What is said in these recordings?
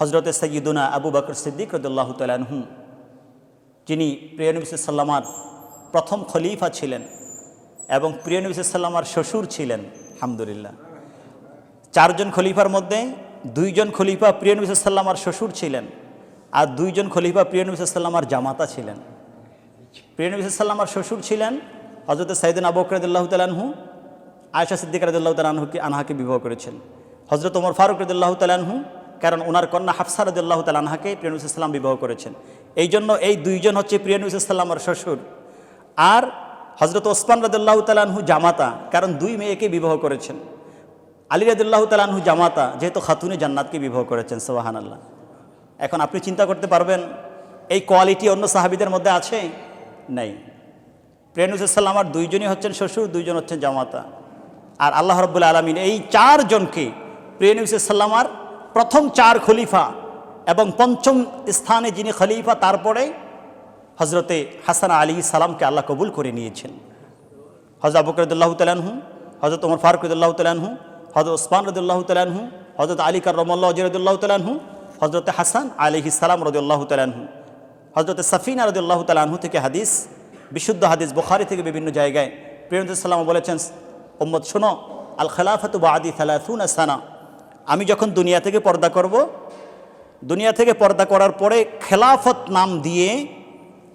হজরতে সৈয়দুনা আবু বকর সিদ্দিক রদুল্লাহ তালানহু যিনি প্রিয় নবী সাল্লামার প্রথম খলিফা ছিলেন এবং প্রিয় নবী সাল্লামার শ্বশুর ছিলেন, আলহামদুলিল্লাহ। চারজন খলিফার মধ্যে দুইজন খলিফা প্রিয় নবী সাল্লামার শ্বশুর ছিলেন আর দুইজন খলিফা প্রিয় নবী সাল্লামার জামাতা ছিলেন। প্রিয় নবী সাল্লামার শ্বশুর ছিলেন হজরত সাইদিন আবু রদুল্লাহ তালানহু আয়সা সিদ্দিক রদুল্লাহ তালানহুকে আনহাকে বিবাহ করেছেন। হজরত ওমর ফারুক রদুল্লাহ তালানহু কারণ ওনার কন্যা হাফসা রদুল্লাহ তালানহাকে প্রিয় নবী সাল্লাম বিবাহ করেছেন। এই জন্য এই দুইজন হচ্ছে প্রিয় নবী সাল্লামার শ্বশুর। আর হজরত ওসমান রদুল্লাহ তালানহু জামাতা, কারণ দুই মেয়েকে বিবাহ করেছেন। আলী রদুল্লাহ তালানহু জামাতা, যেহেতু খাতুনে জান্নাতকে বিবাহ করেছেন সোহান আল্লাহ এখন আপনি চিন্তা করতে পারবেন, এই কোয়ালিটি অন্য সাহাবিদের মধ্যে আছে? নেই। প্রেনুসাল্লামার দুইজনই হচ্ছেন শ্বশুর, দুইজন হচ্ছেন জামাতা। আর আল্লাহ রব্বুল্লা আলমিন এই চারজনকে প্রিয়নুসাল্লামার প্রথম চার খলিফা এবং পঞ্চম স্থানে যিনি খলিফা, তারপরে হজরতে হাসান আলী সালামকে আল্লাহ কবুল করে নিয়েছেন। হজরত আবুকরদুল্লাহ তালানহু হজরত ওমর ফারুক রদুল্লাহ তালানহু হজরত ওসমান রদুল্লাহ তালানহু হজরত আলী কার রমল্লাহ জরদুল্লাহ তালানহু হজরত হাসান আলী সালাম রদুল্লাহ তালানহু হজরত সাফিনা রদুল্লাহ তালানহু থেকে হাদিস, বিশুদ্ধ হাদিস বুখারি থেকে বিভিন্ন জায়গায় প্রিয়সাল্লাম বলেছেন ওম্মদ শোনো আল খেলাফাতু বাদি থালাথুন সানা। আমি যখন দুনিয়া থেকে পর্দা করব, দুনিয়া থেকে পর্দা করার পরে খেলাফত নাম দিয়ে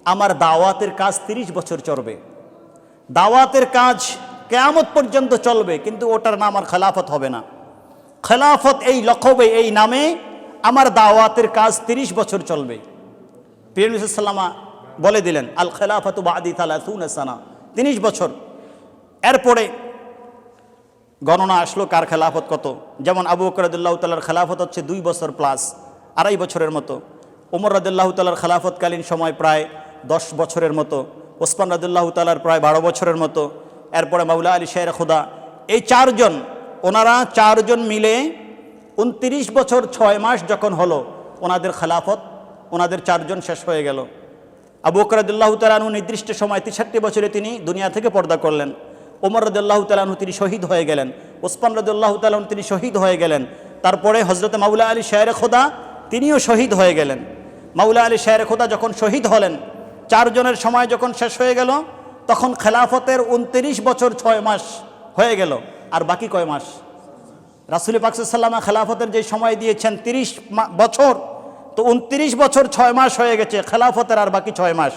আমার দাওয়াতের কাজ ৩০ বছর চলবে। দাওয়াতের কাজ কেয়ামত পর্যন্ত চলবে, কিন্তু ওটার নাম আর খেলাফত হবে না। খেলাফত এই লকবে এই নামে আমার দাওয়াতের কাজ ৩০ বছর চলবে। পিরসাল্লামা বলে দিলেন আল খেলাফত বাদি তালাতুন সানা তিরিশ বছর। এরপরে গণনা আসলো কার খেলাফত কত? যেমন আবু বকরদুল্লাহ তালার খেলাফত হচ্ছে দুই বছর প্লাস আড়াই বছরের মতো। উমর রদুল্লাহ তালার খেলাফতকালীন সময় প্রায় দশ বছরের মতো। ওসমান রদুল্লাহ তালার প্রায় বারো বছরের মতো। এরপরে মাউলা আলী শের খুদা। এই চারজন, ওনারা চারজন মিলে উনত্রিশ বছর ছয় মাস যখন হলো, ওনাদের খেলাফত, ওনাদের চারজন শেষ হয়ে গেল। আবু বকরদুল্লাহ তালানু নির্দিষ্ট সময়, তেষট্টি বছরে তিনি দুনিয়া থেকে পর্দা করলেন। ওমর রদুল্লাহ তালানহু তিনি শহীদ হয়ে গেলেন। ওসমান রদুল্লাহ তালাহু তিনি শহীদ হয়ে গেলেন। তারপরে হজরত মাউলা আলী শায়ের খোদা তিনিও শহীদ হয়ে গেলেন। মাউলা আলী শায়ের খোদা যখন শহীদ হলেন, চারজনের সময় যখন শেষ হয়ে গেল, তখন খেলাফতের উনত্রিশ বছর ছয় মাস হয়ে গেল। আর বাকি কয় মাস? রাসুল পাকসাল্লামা খেলাফতের যে সময় দিয়েছেন তিরিশ বছর, তো উনত্রিশ বছর ছয় মাস হয়ে গেছে, খেলাফতের আর বাকি ছয় মাস।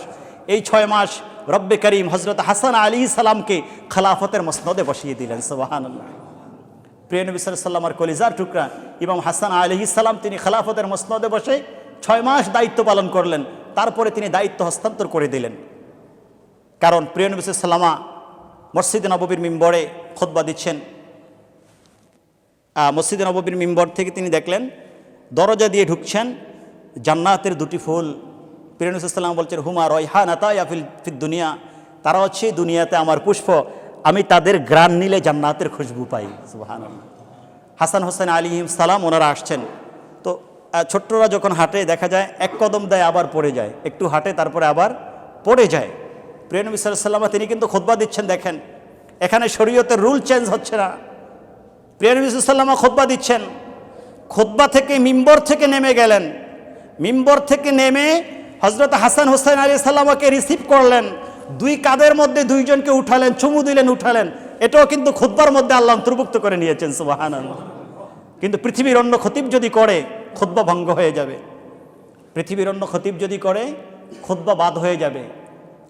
এই ছয় মাস রব্বে করিম হজরত হাসান আলী সালামকে খেলাফতের মসনদে বসিয়ে দিলেন সোবাহান প্রিয় নবী সাল্লামার কলিজার টুকরা, ইমাম হাসান আলী সালাম তিনি খালাফতের মসনদে বসে ছয় মাস দায়িত্ব পালন করলেন, তারপরে তিনি দায়িত্ব হস্তান্তর করে দিলেন। কারণ প্রিয় নবী সাল্লামা মসজিদ নববীর মিম্বরে খোদবা দিচ্ছেন। মসজিদ নববীর মিম্বর থেকে তিনি দেখলেন, দরজা দিয়ে ঢুকছেন, জান্নাতের দুটি ফুল পিরনুসাল্লাম বলছেন, হুমা রয়হা নাতা ইয়াফিল ফির দুনিয়া। তারা হচ্ছে, দুনিয়াতে আমার পুষ্প, আমি তাদের গ্রান নিলে জান্নাতের খুশবু পাই। সুবাহান হাসান হোসেন আলিহিম সালাম ওনারা আসছেন। তো ছোট্টরা যখন হাঁটে, দেখা যায় এক কদম দেয় আবার পড়ে যায়। একটু হাঁটে, তারপরে আবার পড়ে যায়। প্রিয়নবী সাল্লামা তিনি কিন্তু খোদবা দিচ্ছেন, দেখেন। এখানে শরীয়তের রুল চেঞ্জ হচ্ছে না। প্রিয়নবী সাল্লামা খোদবা দিচ্ছেন। খোদবা থেকে মিম্বর থেকে নেমে গেলেন। মিম্বর থেকে নেমে হজরত হাসান হোসেন আলী সাল্লামাকে রিসিভ করলেন, দুই কাদের মধ্যে দুইজনকে উঠালেন, চুমু দিলেন, উঠালেন। এটাও কিন্তু খুদ্বার মধ্যে আল্লাহ অন্তর্ভুক্ত করে নিয়েছেন সুবাহান কিন্তু পৃথিবীর অন্য খতিব যদি করে খুদ্া ভঙ্গ হয়ে যাবে। পৃথিবীর অন্য খতিব যদি করে খুদ্া বাদ হয়ে যাবে।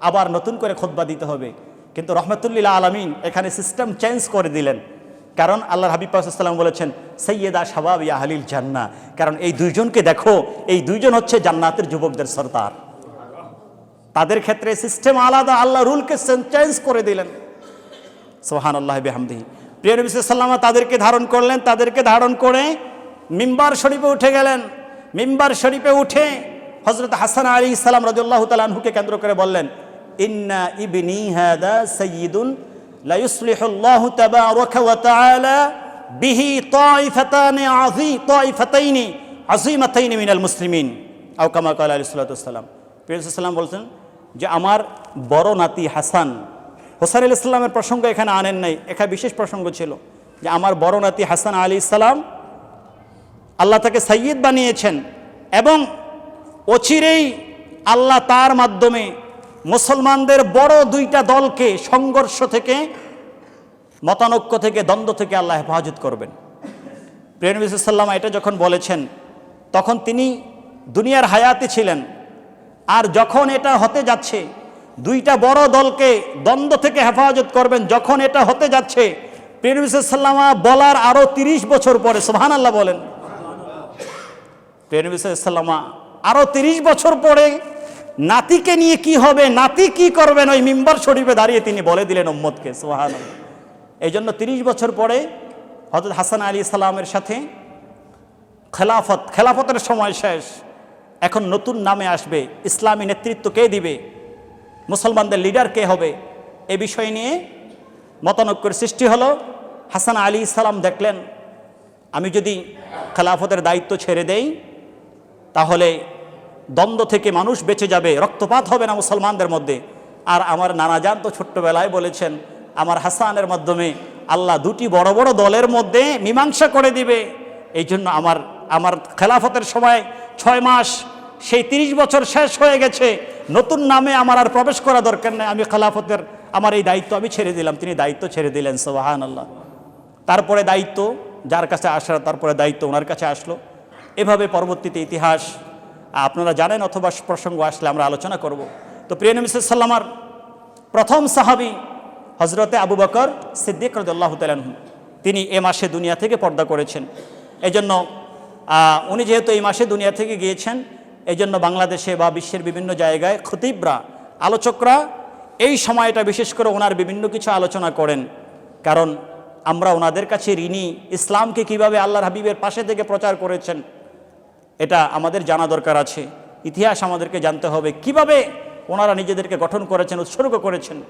আবার নতুন করে খোদবা দিতে হবে। কিন্তু রহমতুল্লিল্লা আলমিন এখানে সিস্টেম চেঞ্জ করে দিলেন। কারণ আল্লাহ হাবিব বলেছেন সৈয়দা শাবাব ইয়াহালিল জান্না। কারণ এই দুইজনকে দেখো, এই দুইজন হচ্ছে জান্নাতের যুবকদের সর্দার। তাদের ক্ষেত্রে সিস্টেম আলাদা, আল্লাহ রুলকে চেঞ্জ করে দিলেন। সোহান আল্লাহ বেহামদি প্রিয় নবী সাল্লামা তাদেরকে ধারণ করলেন, তাদেরকে ধারণ করে মিম্বার শরীফে উঠে গেলেন। মিম্বার শরীফে উঠে হজরত হাসান আলী ইসলাম রাজুল্লাহ তালাহুকে কেন্দ্র করে বললেন, ইন্না ইবনি হাদা সৈয়দুন লা ইউসলিহুল্লাহু তাবারাকা ওয়া তাআলা বিহি তাইফাতান আযী, তাইফাতাইন আযীমাতাইন মিনাল মুসলিমিন। আও কামা কাল আলাইহিস সালাতু ওয়াসসালাম প্রিয় সাল্লাম বলছেন যে আমার বড় নাতি হাসান হোসান আলি ইসলামের প্রসঙ্গ এখানে আনেন নাই। এখানে বিশেষ প্রসঙ্গ ছিল যে আমার বড় নাতি হাসান আলী ইসলাম আল্লাহ তাকে সাইয়িদ বানিয়েছেন এবং অচিরেই আল্লাহ তার মাধ্যমে মুসলমানদের বড় দুইটা দলকে সংঘর্ষ থেকে, মতানৈক্য থেকে, দ্বন্দ্ব থেকে আল্লাহ হেফাজত করবেন। প্রিয়নবী সাল্লাম এটা যখন বলেছেন, তখন তিনি দুনিয়ার হায়াতে ছিলেন। আর যখন এটা হতে যাচ্ছে, দুইটা বড় দলকে দ্বন্দ্ব থেকে হেফাজত করবেন, যখন এটা হতে যাচ্ছে প্রিয়নবী সাল্লামা বলার আরও তিরিশ বছর পরে সোহান আল্লাহ বলেন প্রিয়নবী সাল্লামা আরও তিরিশ বছর পরে নাতিকে নিয়ে কি হবে, নাতি কি করবেন ওই মিম্বার শরীফে দাঁড়িয়ে তিনি বলে দিলেন উম্মদকে সোহান এই জন্য তিরিশ বছর পরে হজরত হাসান আলী সালামের সাথে খেলাফত, খেলাফতের সময় শেষ। এখন নতুন নামে আসবে, ইসলামী নেতৃত্ব কে দিবে, মুসলমানদের লিডার কে হবে, এ বিষয় নিয়ে মতানৈক্যের সৃষ্টি হলো। হাসান আলী সালাম দেখলেন, আমি যদি খেলাফতের দায়িত্ব ছেড়ে দেই, তাহলে দ্বন্দ্ব থেকে মানুষ বেঁচে যাবে, রক্তপাত হবে না মুসলমানদের মধ্যে। আর আমার নানাজান তো ছোট্টবেলায় বলেছেন, আমার হাসানের মাধ্যমে আল্লাহ দুটি বড় বড় দলের মধ্যে মীমাংসা করে দিবে। এই জন্য আমার আমার খেলাফতের সময় ছয় মাস, সেই তিরিশ বছর শেষ হয়ে গেছে। নতুন নামে আমার আর প্রবেশ করা দরকার নেই। আমি খেলাফতের, আমার এই দায়িত্ব আমি ছেড়ে দিলাম। তিনি দায়িত্ব ছেড়ে দিলেন সোহান আল্লাহ তারপরে দায়িত্ব, যার কাছে আসার, তারপরে দায়িত্ব ওনার কাছে আসলো। এভাবে পরবর্তীতে ইতিহাস আপনারা জানেন অথবা প্রসঙ্গ আসলে আমরা আলোচনা করব। তো প্রিয় নবী সাল্লামার প্রথম সাহাবি হজরতে আবু বকর সিদ্দিক রদুল্লাহ তালাহু তিনি এ মাসে দুনিয়া থেকে পর্দা করেছেন। এজন্য উনি যেহেতু এই মাসে দুনিয়া থেকে গিয়েছেন এই জন্য বাংলাদেশে বা বিশ্বের বিভিন্ন জায়গায় খতিবরা, আলোচকরা এই সময়টা বিশেষ করে ওনার বিভিন্ন কিছু আলোচনা করেন। কারণ আমরা ওনাদের কাছে ঋণী, ইসলামকে কীভাবে আল্লাহর হাবিবের পাশে থেকে প্রচার করেছেন এটা আমাদের জানা দরকার আছে। ইতিহাস আমাদেরকে জানতে হবে। কীভাবে ওনারা নিজেদেরকে গঠন করেছেন, উৎসর্গ করেছেন।